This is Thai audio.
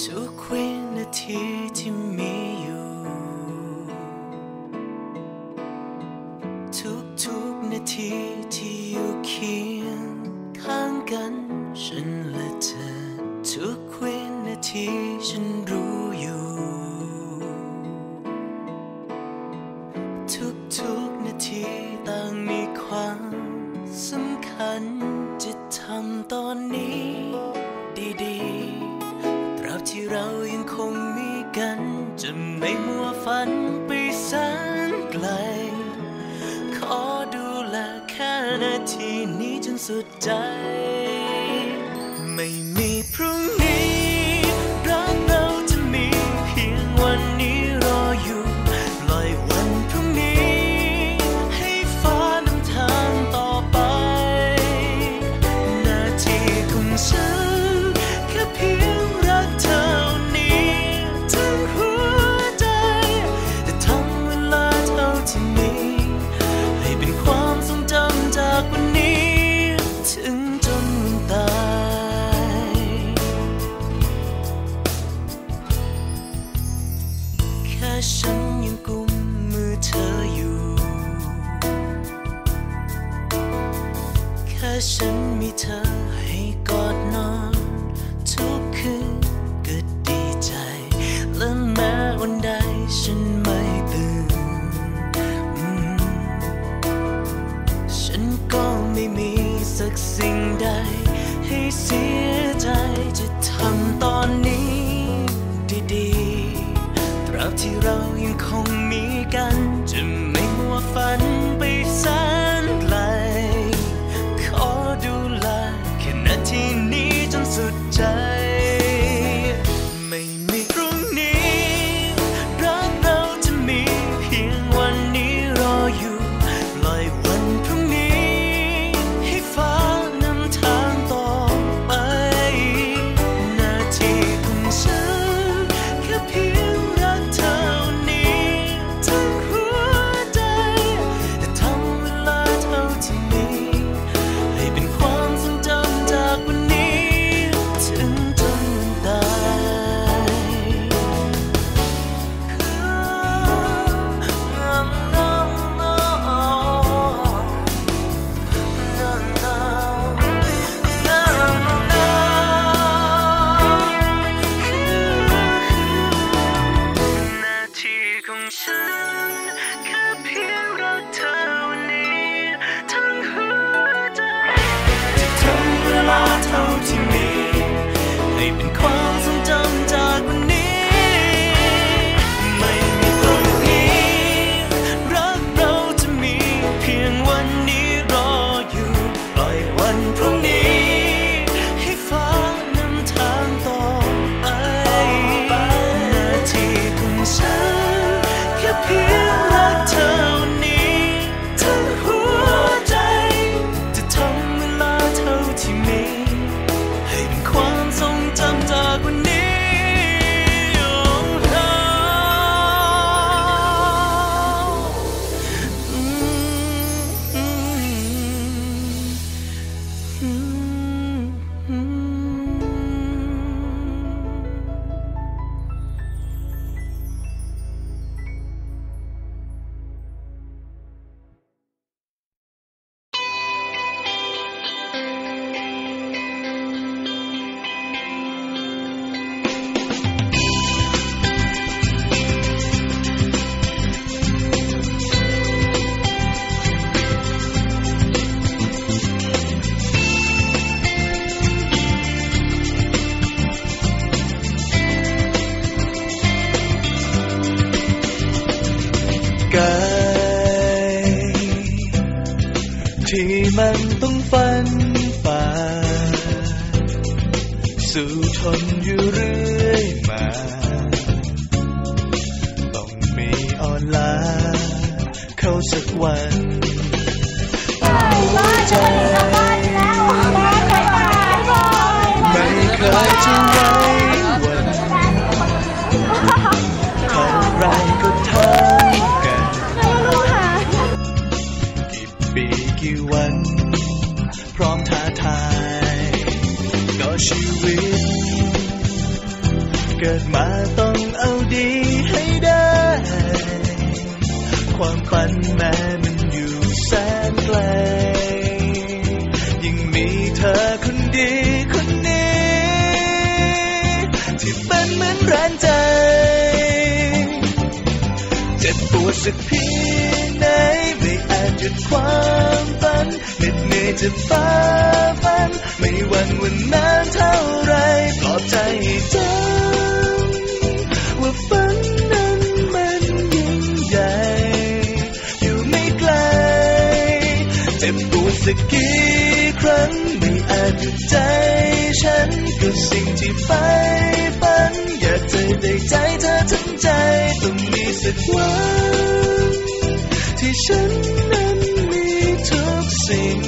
ทุกวินาทีที่มีอยู่ ทุกทุกนาทีที่อยู่เคียงข้างกันฉันและเธอ ทุกวินาทีฉันรู้อยู่ ทุกทุกนาทีต่างมีความสำคัญจะทำตอนนี้ เรายังคงมีกัน จะไม่มัวฝันไปแสนไกล ขอดูแลแค่นาทีนี้จนสุดใจ ฉันมีเธอให้กอดนอนทุกคืนก็ดีใจ และแม้วันใดฉันไม่ตื่น ฉันก็ไม่มีสักสิ่งใด ให้เสียใจจะทำตอนนี้ดีๆตราบที่เรายังคงมีกัน จะไม่มัวฝันไปแส ที่มันต้องฟันฝ่าสู่ทนอยู่เรื่อยมา ต้องมีอ่อนล้าเข้าสักวันหัวใจไม่เคยจะไว้วั ชีวิต เกิดมาต้องเอาดีให้ได้ ความฝันแม้มันอยู่แสนไกลยังมีเธอคนดีคนนี้ ที่เป็นเหมือนแรงใจ เจ็บปวดสักเพียงไหนไม่อาจหยุดความฝันเหน็ดเหนื่อยจะฝ่า ไม่วันวันนานเท่าไรปลอบใจให้จำว่าฝันนั้นมันยิ่งใหญ่ อยู่ไม่ไกล เจ็บปวดสักกี่ครั้งไม่อาจหยุดใจ ฉันก็สิ่งที่ใฝ่ฝัน อยากจะได้ใจเธอทั้งใจต้องมีสักวันที่ฉันนั้นมีทุกสิ่ง